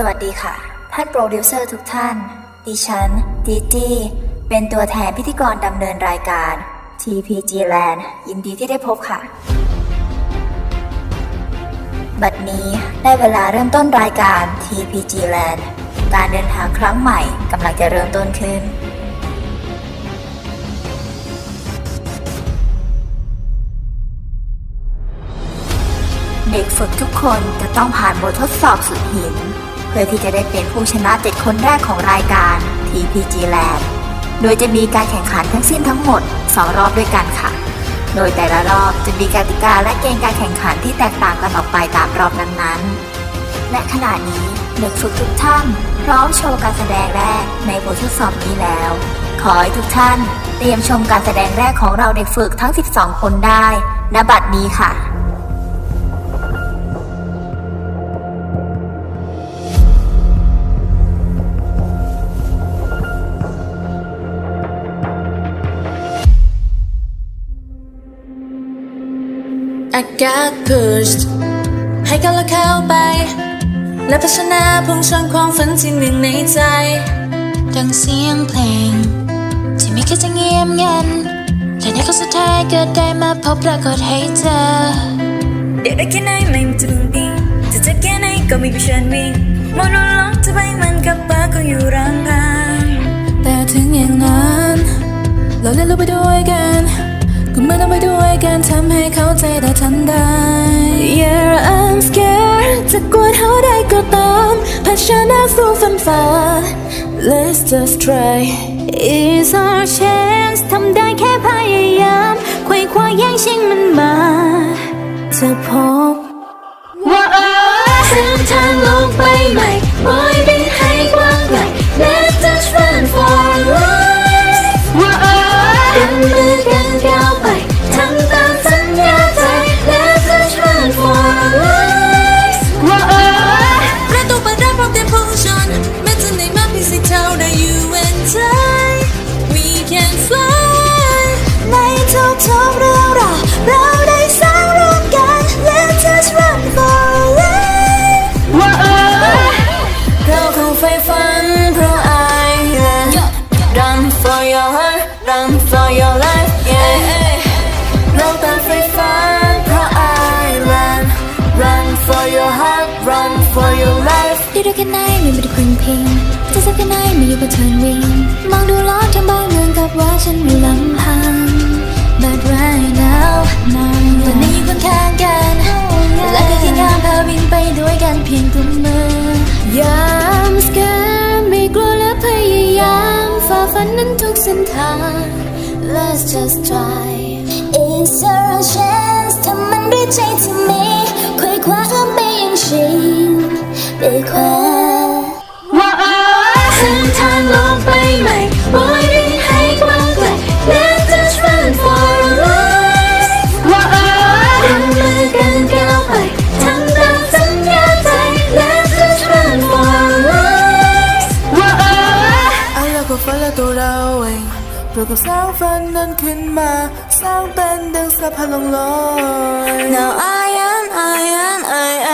สวัสดีค่ะ ท่านโปรดิวเซอร์ทุกท่าน ดิฉันดีตี้เป็นตัวแทนพิธีกรดำเนินรายการ TPG Land ยินดีที่ได้พบค่ะ บัดนี้ได้เวลาเริ่มต้นรายการ TPG Land การเดินทางครั้งใหม่กำลังจะเริ่มต้นขึ้น เด็กฝึกทุกคนจะต้องผ่านบททดสอบสุดหิน พื่อที่จะได้เป็นผู้ชนะเจ็ดคนแรกของรายการ TPG Land โดยจะมีการแข่งขันทั้งสิ้นทั้งหมด 2 รอบด้วยกันค่ะ โดยแต่ละรอบจะมีกติกาและเกณฑ์การแข่งขันที่แตกต่างกันออกไปตามรอบนั้นๆ และขณะนี้เด็กฝึกทุกท่านพร้อมโชว์การแสดงแรกในบททดสอบนี้แล้ว ขอให้ทุกท่าน เตรียมชมการแสดงแรกของเราเด็กฝึกทั้ง 12 คนได้ณบัดนี้ค่ะ I got pushed ให้ก้าวและเข้าไป และพัฒนาพุ่งชนความฝันที่หนึ่งในใจ ดังเสียงเพลง ที่ไม่เคยจะเงียบงันและในข้อสุดท้ายก็ได้มาพบปรากฏให้เธอเด็กได้แค่ไหนไม่มีจะบึงบิงจะเจอแค่ไหนก็ไม่มีเชิญวิ่งมองลงลงจะไปมันกับปากก็อยู่ร่างพางแต่ถึงอย่างนั้น เราเล่นรู้ไปด้วยกัน ก็ไม่ต้องไปด้วยการทำให้เข้าใจได้ทันได้ Yeah I'm scared จะกลัวเท่าใดก็ตามเผชิญหน้าสู้ฟันฝ่า Let's just try It's our chance ทำได้แค่พยายาม ควยคว้าแย่งชิงมันมา จะพบ life ไหนไม่ได้พึ่งพิงจะสักกันไหนไม่อยู่กับเธอวิ่งมองดูล้อทั้งบ้านเมืองกับว่าฉันอยู่ลำพัง But right now ตอนนี้อยู่ข้างๆกัน และก็ที่งามพาวิ่งไปด้วยกันเพียงกลุ่มมือยามสแกนไม่กลัวและพยายามฝ่าฟันนั้นทุกเส้นทาง Let's just try It's our chance ทำมันด้วยใจที่มีควยคว้าเอื้อมไปยังชิงไป คว้าเส้นทางลงไปใหม่บอยบินให้กว้างไกล Let's just run for our lives เป็นมือกันก้าวไปทำตามสัญญาใจ Let's just run for our lives เออเอาละก็ฝันและตัวเราเองเราก็สร้างฝันนั้นขึ้นมา สร้างเป็นดังสะพานลงลอย Now I am I am I am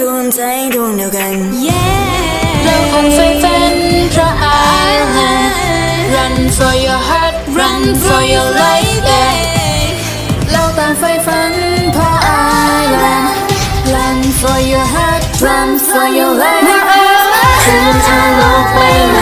รวมใจดวงเดียวกัน เราคงไฟฟันเพราะอาลั Run for your heart Run for your life เราต่างไฟฟันเพราะอาลั Run for your heart Run for your life ถึงทางโลกใบใหม่